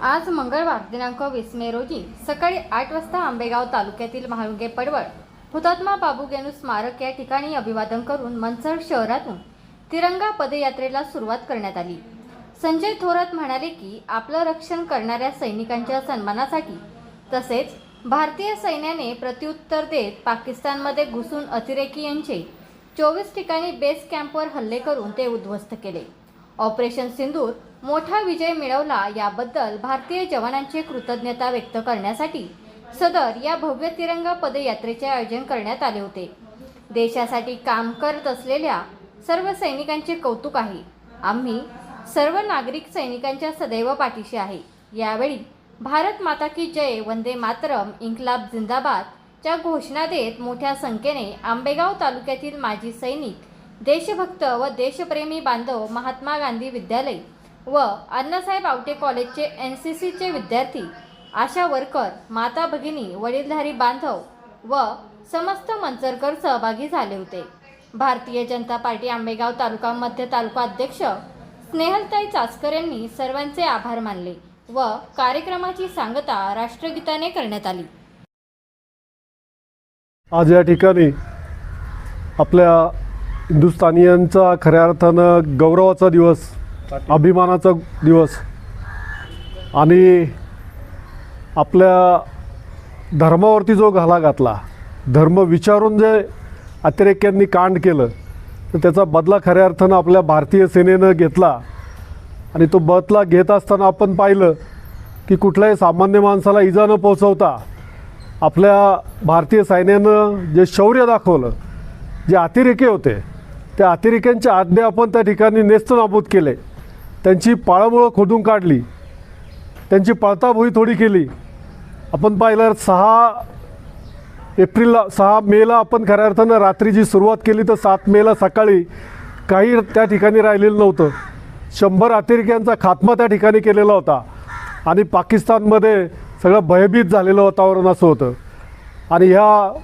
आज मंगळवार दिनांक वीस मे रोजी सकाळी आठ वाजता आंबेगाव तालुक्यातील महाळुंगे पडवळ हुतात्मा बाबू गेनू स्मारक या ठिकाणी अभिवादन करून मनसर शहरातून तिरंगा पदयात्रेला सुरुवात करण्यात आली. संजय थोरात म्हणाले की आपलं रक्षण करणाऱ्या सैनिकांच्या सन्मानासाठी तसेच भारतीय सैन्याने प्रत्युत्तर देत पाकिस्तानमध्ये घुसून अतिरेकीयांचे चोवीस ठिकाणी बेस कॅम्पवर हल्ले करून ते उद्ध्वस्त केले. ऑपरेशन सिंदूर मोठा विजय मिळवला याबद्दल भारतीय जवानांची कृतज्ञता व्यक्त करण्यासाठी सदर या भव्य तिरंगा पदयात्रेचे आयोजन करण्यात आले होते. देशासाठी काम करत असलेल्या सर्व सैनिकांचे कौतुक आहे. आम्ही सर्व नागरिक सैनिकांच्या सदैव पाठीशी आहे. यावेळी भारत माता की जय वंदे मातरम इन्कलाब जिंदाबाद च्या घोषणा देत मोठ्या संख्येने आंबेगाव तालुक्यातील माजी सैनिक देशभक्त व देशप्रेमी बांधव महात्मा गांधी विद्यालय व अण्णासाहेब आवटे कॉलेजचे एन सी सीचे विद्यार्थी आशा वर्कर माता भगिनी वडीलधारी बांधव व समस्त मंचरकर सहभागी झाले होते. भारतीय जनता पार्टी आंबेगाव तालुका मध्य तालुका अध्यक्ष स्नेहलताई चासकर यांनी सर्वांचे आभार मानले व कार्यक्रमाची सांगता राष्ट्रगीताने करण्यात आली. आज या ठिकाणी आपल्या हिंदुस्थानियांचा खऱ्या अर्थानं गौरवाचा दिवस अभिमानाचा दिवस. आणि आपल्या धर्मावरती जो घाला घातला धर्म विचारून जे अतिरेक्यांनी कांड केलं तर त्याचा बदला खऱ्या अर्थानं आपल्या भारतीय सेनेनं घेतला. आणि तो बदला घेत असताना आपण पाहिलं की कुठल्याही सामान्य माणसाला इजा न पोचवता आपल्या भारतीय सैन्यानं जे शौर्य दाखवलं जे अतिरेके होते त्या अतिरेक्यांच्या आज्ञा आपण त्या ठिकाणी नेस्तनाबूत केले. त्यांची पाळंमुळं खोदून काढली. त्यांची पळताभुई थोडी केली. आपण पाहिलं सहा एप्रिलला सहा मेला आपण खऱ्या अर्थानं रात्रीची सुरुवात केली तर सात मेला सकाळी काही त्या ठिकाणी राहिलेलं नव्हतं. शंभर अतिरेक्यांचा खात्मा त्या ठिकाणी केलेला होता. आणि पाकिस्तानमध्ये सगळं भयभीत झालेलं वातावरण असं होतं. आणि ह्या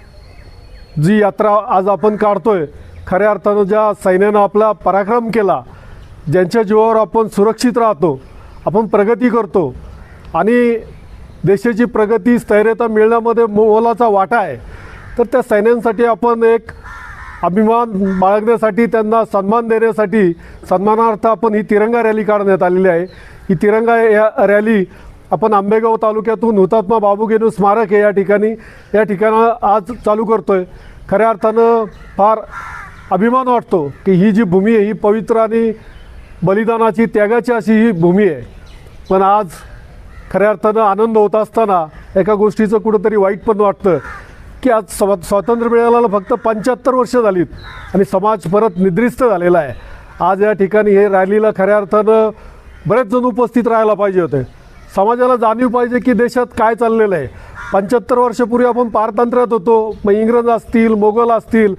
जी यात्रा आज आपण काढतो आहे खऱ्या अर्थानं ज्या सैन्यानं आपला पराक्रम केला ज्यांच्या जीवावर आपण सुरक्षित राहतो आपण प्रगती करतो आणि देशाची प्रगती स्थैर्यता मिळण्यामध्ये मोलाचा वाटा आहे तर त्या सैन्यांसाठी आपण एक अभिमान बाळगण्यासाठी त्यांना सन्मान देण्यासाठी सन्मानार्थ आपण ही तिरंगा रॅली काढण्यात आलेली आहे. ही तिरंगा या रॅली आपण आंबेगाव तालुक्यातून हुतात्मा बाबूगेनू स्मारक आहे या ठिकाणी. या ठिकाणं आज चालू करतोय. खऱ्या अर्थानं फार अभिमान वाटतो की ही जी भूमी आहे ही पवित्र आणि बलिदानाची त्यागाची अशी ही भूमी आहे. पण आज खऱ्या अर्थानं आनंद होत असताना एका गोष्टीचं कुठंतरी वाईट पण वाटतं की आज स्वा स्वातंत्र्य मिळाल्याला फक्त पंच्याहत्तर वर्ष झालीत आणि समाज परत निद्रिस्त झालेला आहे. आज या ठिकाणी हे रॅलीला खऱ्या अर्थानं बरेच जण उपस्थित राहायला पाहिजे होते. समाजाला जाणीव पाहिजे की देशात काय चाललेलं आहे. पंच्याहत्तर वर्षापूर्वी आपण पारतंत्र्यात होतो मग इंग्रज असतील मोगल असतील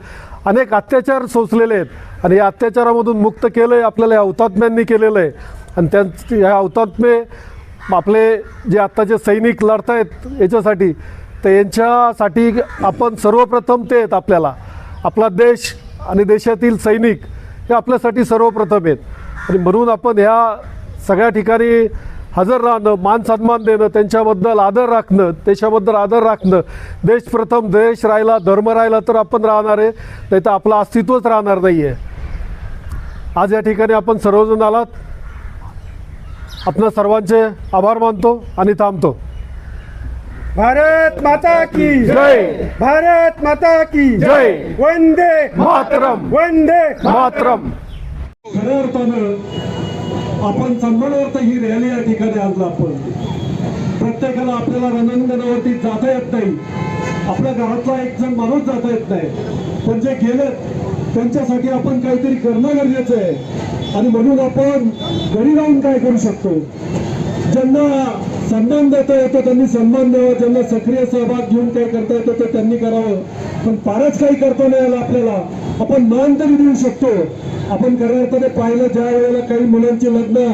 अनेक अत्याचार सोसलेले आहेत. आणि या अत्याचारामधून मुक्त केलं आहे आपल्याला या हुतात्म्यांनी केलेलं आहे आणि त्यांचे ह्या हुतात्मे आपले जे आत्ताचे सैनिक लढत आहेत याच्यासाठी तर यांच्यासाठी आपण सर्वप्रथम ते आहेत आपल्याला. आपला देश आणि देशातील सैनिक हे आपल्यासाठी सर्वप्रथम आहेत. आणि म्हणून आपण ह्या सगळ्या ठिकाणी हजर राहणं मान सन्मान देणं त्यांच्याबद्दल आदर राखणं देशाबद्दल आदर राखणं. देश प्रथम देश राहिला धर्म राहिला तर आपण राहणार आहे. नाही तर आपलं अस्तित्वच राहणार नाही आहे आज या ठिकाणी आपण सर्वजण आलात. आपणा सर्वांचे आभार मानतो आणि थांबतो. भारत माता की जय. भारत माता की जय. वंदे मातरम. वंदे मातरम. खऱ्या अर्थानं आपण सन्मानार्थ ही रॅली या ठिकाणी आणला आपण. प्रत्येकाला आपल्याला रणांगणावरती जाता येत नाही. आपल्या घरातला एक जण माणूस जाता येत नाही. पण जे गेलेत त्यांच्यासाठी आपण काहीतरी करणं गरजेचं आहे. आणि म्हणून आपण घरी राहून काय करू शकतो? ज्यांना सन्मान देता येतो. त्यांनी सन्मान द्यावा ज्यांना सक्रिय सहभाग घेऊन काही करता येतं ते त्यांनी करावं. पण फारच काही करता नाही आलं आपल्याला. आपण मान तरी देऊ शकतो. आपण खऱ्या अर्थाने पाहिलं ज्या वेळेला काही मुलांची लग्न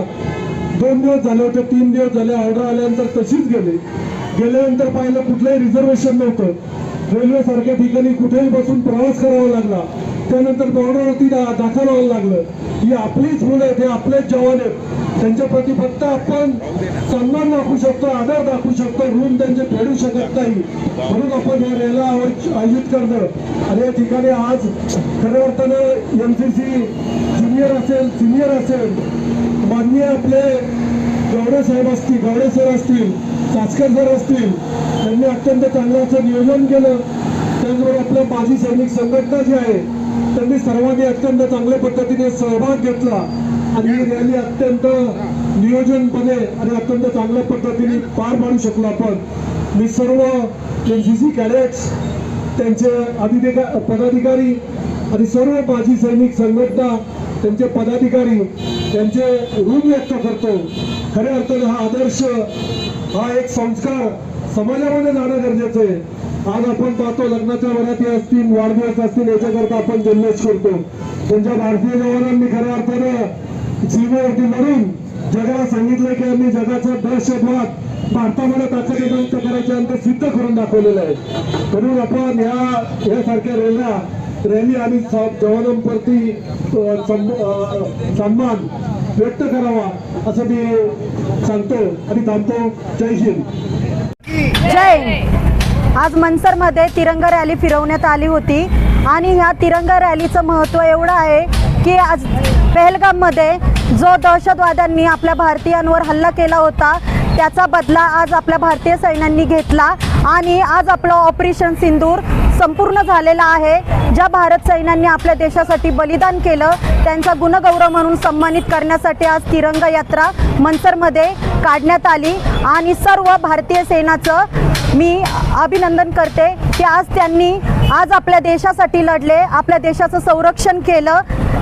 दोन दिवस झाले होते तीन दिवस झाले ऑर्डर आल्यानंतर तशीच गेले. गेल्यानंतर पाहिलं कुठलंही रिझर्वेशन नव्हतं. रेल्वे सारख्या ठिकाणी कुठेही बसून प्रवास करावा लागला. त्यानंतर बॉर्डरवरती दाखल व्हायला लागलं. ही आपलीच मुलं आहेत हे आपलेच जवान आहेत. त्यांच्या प्रती फक्त आपण सन्मान दाखवू शकतो आदर दाखवू शकतो ऋण त्यांचे फेडू शकत नाही. म्हणून आपण या रॅल्या आयोज- आयोजित करणं आणि या ठिकाणी आज खऱ्या अर्थानं एम सी सी ज्युनियर असेल सिनियर असेल माननीय आपले गवडे साहेब असतील गवडे सर असतील चाचकर सर असतील त्यांनी अत्यंत चांगलं असं नियोजन केलं. त्याचबरोबर आपल्या माजी सैनिक संघटना जी आहे त्यांनी सर्वांनी अत्यंत चांगल्या पद्धतीने सहभाग घेतला. आणि ही रॅली अत्यंत नियोजनपणे आणि अत्यंत चांगल्या पद्धतीने पार पाडू शकलो आपण. मी सर्व एन सी सी कॅडेट्स त्यांचे अधिधिका पदाधिकारी आणि सर्व माजी सैनिक संघटना त्यांचे पदाधिकारी त्यांचे ऋण व्यक्त करतो. खऱ्या अर्थाने हा आदर्श हा एक संस्कार समाजामध्ये जाणं गरजेचं आहे. आज आपण पाहतो लग्नाच्या वराती असतील वाढदिवस असतील याच्याकरता आपण जल्लोष करतो. त्यांच्या भारतीय जवानांनी खऱ्या अर्थानं सीमेवरती लढून जगाला सांगितलं की आम्ही जगाचा दहशतवाद भारतामध्ये ताकदीनंत करायचे आणि ते सिद्ध करून दाखवलेलं आहे. म्हणून आपण ह्या यासारख्या रॅल्या रॅली आणि जवानांप्रती सन्मान व्यक्त करावा असं मी सांगतो आणि थांबतो. जय हिंद. जय आज मनसरमध्ये तिरंगा रॅली फिरवण्यात आली होती आणि ह्या तिरंगा रॅलीचं महत्त्व एवढं आहे की आज पहलगाममध्ये जो दहशतवाद्यांनी आपल्या भारतीयांवर हल्ला केला होता त्याचा बदला आज आपल्या भारतीय सैन्यांनी घेतला आणि आज आपलं ऑपरेशन सिंदूर संपूर्ण झालेलं आहे. ज्या भारत सैन्यांनी आपल्या देशासाठी बलिदान केलं त्यांचा गुणगौरव म्हणून सन्मानित करण्यासाठी आज तिरंगा यात्रा मनसरमध्ये काढण्यात आली आणि सर्व भारतीय सेनाचं मी अभिनंदन करते की आज त्यांनी आज आपल्या देशासाठी लढले आपल्या देशाचं संरक्षण केलं.